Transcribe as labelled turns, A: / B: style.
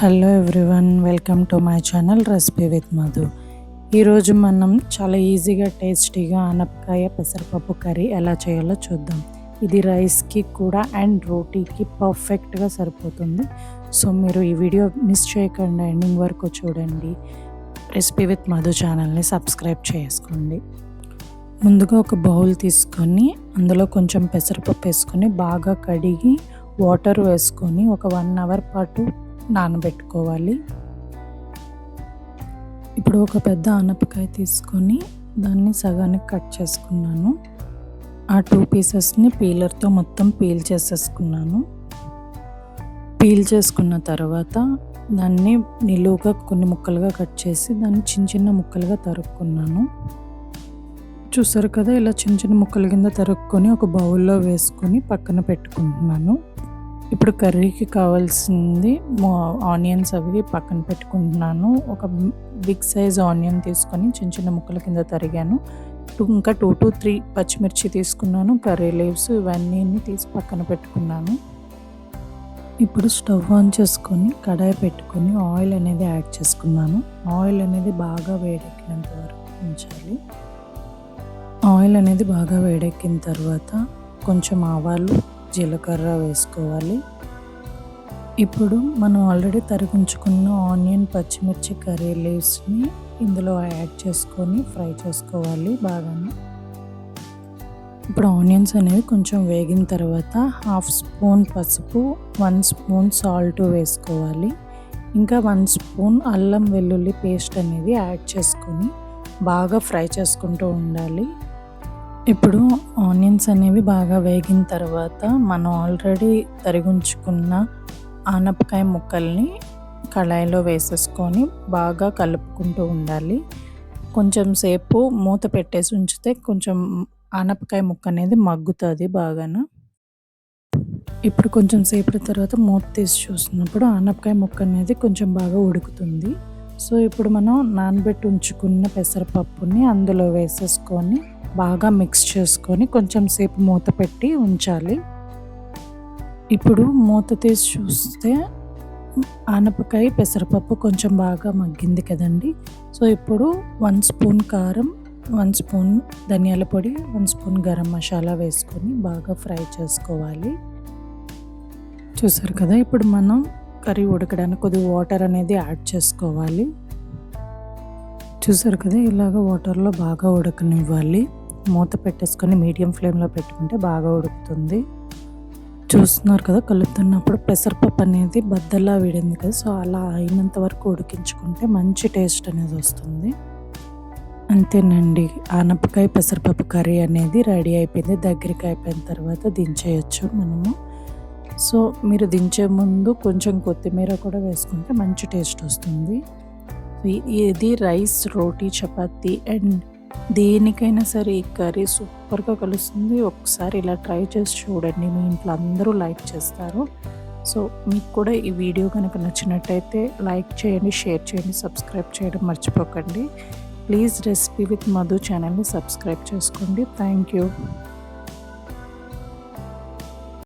A: Hello everyone welcome to my channel recipe with Madhu ఈరోజు మనం చాలా ఈజీగా టేస్టీగా అనపకాయ పెసరపప్పు కర్రీ ఎలా చేయాలో చూద్దాం. ఇది రైస్కి కూడా అండ్ రోటీకి పర్ఫెక్ట్గా సరిపోతుంది. సో మీరు ఈ వీడియో మిస్ చేయకుండా ఎండింగ్ వరకు చూడండి. రెసిపీ విత్ మధు ఛానల్ని సబ్స్క్రైబ్ చేసుకోండి. ముందుగా ఒక బౌల్ తీసుకొని అందులో కొంచెం పెసరపప్పు వేసుకొని బాగా కడిగి వాటర్ వేసుకొని ఒక వన్ అవర్ పాటు నానబెట్టుకోవాలి. ఇప్పుడు ఒక పెద్ద ఆనపకాయ తీసుకొని దాన్ని సగానికి కట్ చేసుకున్నాను. ఆ టూ పీసెస్ని పీలర్తో మొత్తం పీల్ చేసేసుకున్నాను. పీల్ చేసుకున్న తర్వాత దాన్ని నిలువుగా కొన్ని ముక్కలుగా కట్ చేసి దాన్ని చిన్న చిన్న ముక్కలుగా తరుక్కున్నాను. చూసారు కదా ఇలా చిన్న చిన్న ముక్కల కింద తరుక్కొని ఒక బౌల్లో వేసుకొని పక్కన పెట్టుకుంటున్నాను. ఇప్పుడు కర్రీకి కావాల్సింది ఆనియన్స్ అవి పక్కన పెట్టుకుంటున్నాను. ఒక బిగ్ సైజ్ ఆనియన్ తీసుకొని చిన్న చిన్న ముక్కల కింద తరిగాను. ఇంకా టూ టు త్రీ పచ్చిమిర్చి తీసుకున్నాను. కర్రీ లీవ్స్ ఇవన్నీ తీసి పక్కన పెట్టుకున్నాను. ఇప్పుడు స్టవ్ ఆన్ చేసుకొని కడాయి పెట్టుకొని ఆయిల్ అనేది యాడ్ చేసుకున్నాను. ఆయిల్ అనేది బాగా వేడెక్కినంత వరకు ఉంచాలి. ఆయిల్ అనేది బాగా వేడెక్కిన తర్వాత కొంచెం ఆవాలు జీలకర్ర వేసుకోవాలి. ఇప్పుడు మనం ఆల్రెడీ తరిగించుకున్న ఆనియన్ పచ్చిమిర్చి కర్రీ లీవ్స్ని ఇందులో యాడ్ చేసుకొని ఫ్రై చేసుకోవాలి బాగానే. ఇప్పుడు ఆనియన్స్ అనేవి కొంచెం వేగిన తర్వాత హాఫ్ స్పూన్ పసుపు వన్ స్పూన్ సాల్ట్ వేసుకోవాలి. ఇంకా వన్ స్పూన్ అల్లం వెల్లుల్లి పేస్ట్ అనేది యాడ్ చేసుకొని బాగా ఫ్రై చేసుకుంటూ ఉండాలి. ఇప్పుడు ఆనియన్స్ అనేవి బాగా వేగిన తర్వాత మనం ఆల్రెడీ తరిగించుకున్న ఆనపకాయ ముక్కల్ని కళాయిలో వేసేసుకొని బాగా కలుపుకుంటూ ఉండాలి. కొంచెం సేపు మూత పెట్టేసి ఉంచితే కొంచెం ఆనపకాయ ముక్క అనేది మగ్గుతుంది బాగాన. ఇప్పుడు కొంచెం సేపటి తర్వాత మూత తీసి చూసినప్పుడు ఆనపకాయ ముక్క అనేది కొంచెం బాగా ఉడుకుతుంది. సో ఇప్పుడు మనం నానబెట్టి ఉంచుకున్న పెసరపప్పుని అందులో వేసేసుకొని బాగా మిక్స్ చేసుకొని కొంచెం సేపు మూత పెట్టి ఉంచాలి. ఇప్పుడు మూత తీసి చూస్తే ఆనపకాయ పెసరపప్పు కొంచెం బాగా మగ్గింది కదండి. సో ఇప్పుడు వన్ స్పూన్ కారం వన్ స్పూన్ ధనియాల పొడి వన్ స్పూన్ గరం మసాలా వేసుకొని బాగా ఫ్రై చేసుకోవాలి. చూసారు కదా ఇప్పుడు మనం కర్రీ ఉడకడానికి కొద్దిగా వాటర్ అనేది యాడ్ చేసుకోవాలి. చూసారు కదా ఇలాగ వాటర్లో బాగా ఉడకనివ్వాలి. మూత పెట్టేసుకొని మీడియం ఫ్లేమ్లో పెట్టుకుంటే బాగా ఉడుకుతుంది. చూస్తున్నారు కదా కలుపుతున్నప్పుడు పెసరపప్పు అనేది బద్దలా విడింది కదా సో అలా అయినంత వరకు ఉడికించుకుంటే మంచి టేస్ట్ అనేది వస్తుంది. అంతేనండి ఆనపకాయ పెసరపప్పు కర్రీ అనేది రెడీ అయిపోయింది దగ్గరికి అయిపోయిన తర్వాత దించేయచ్చు మనము. సో మీరు దించే ముందు కొంచెం కొత్తిమీర కూడా వేసుకుంటే మంచి టేస్ట్ వస్తుంది. ఇది రైస్ రోటీ చపాతీ అండ్ దేనికైనా సరే ఈ కర్రీ సూపర్గా కలుస్తుంది. ఒకసారి ఇలా ట్రై చేసి చూడండి. మీ ఇంట్లో అందరూ లైక్ చేస్తారు. సో మీకు కూడా ఈ వీడియో కనుక నచ్చినట్టయితే లైక్ చేయండి షేర్ చేయండి సబ్స్క్రైబ్ చేయడం మర్చిపోకండి. ప్లీజ్ రెసిపీ విత్ మధు ఛానల్ని సబ్స్క్రైబ్ చేసుకోండి. Thank you.